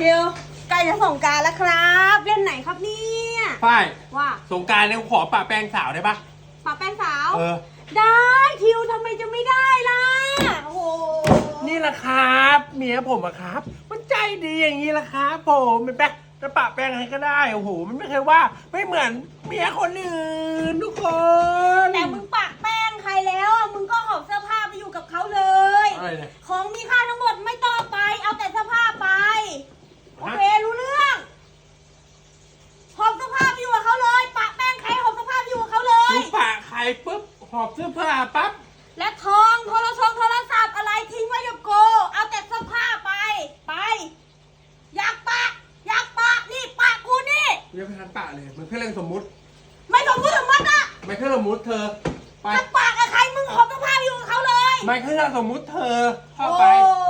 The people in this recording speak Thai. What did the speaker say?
ทิวใกล้จะส่งกรารแล้วครับ เล่นไหนครับเนี่ยฝ้ายว่าสงกรารเนี่ยขอปะแป้งสาวได้ปะปะแป้งสาว เออ ได้ทิวทำไมจะไม่ได้ล่ะโอ้โหนี่แหละครับ เมียผมอะครับ มันใจดีอย่างนี้แหละครับผมเป็นแป้งจะปะแป้งให้ก็ได้โอ้โหมันไม่เคยว่าไม่เหมือนเมียคนอื่นทุกคนแต่มึงปะแป้งใครแล้วอะมึงก็หอบเสื้อผ้าไปอยู่กับเขาเลย อะไรเนี่ยของมีค่าทั้งหมดไม่ต้องเอาไป เอาแต่เสื้อผ้าไป โอเครู้เรื่องหอบเสื้อผ้าไปอยู่กับเขาเลย ปะแป้งใครหอบเสื้อผ้าไปอยู่กับเขาเลย ลูก ปะใครปุ๊บหอบเสื้อผ้าปั๊บและทองโทรศัพท์โทรศัพท์อะไรทิ้งไว้กับโก เอาแต่เสื้อผ้าไปไป อยากปะอยากปะนี่ปะกูนี่เรียกพทันปะเลยมันแค่เรื่องสมมุติ ไม่สมมติสมมติอะไม่แค่สมมุติเธอไปถ้าปะกับใครมึงหอบเสื้อผ้าไปอยู่กับเขาเลยไม่แค่เรื่องสมมุติเธอเข้าไป โอ้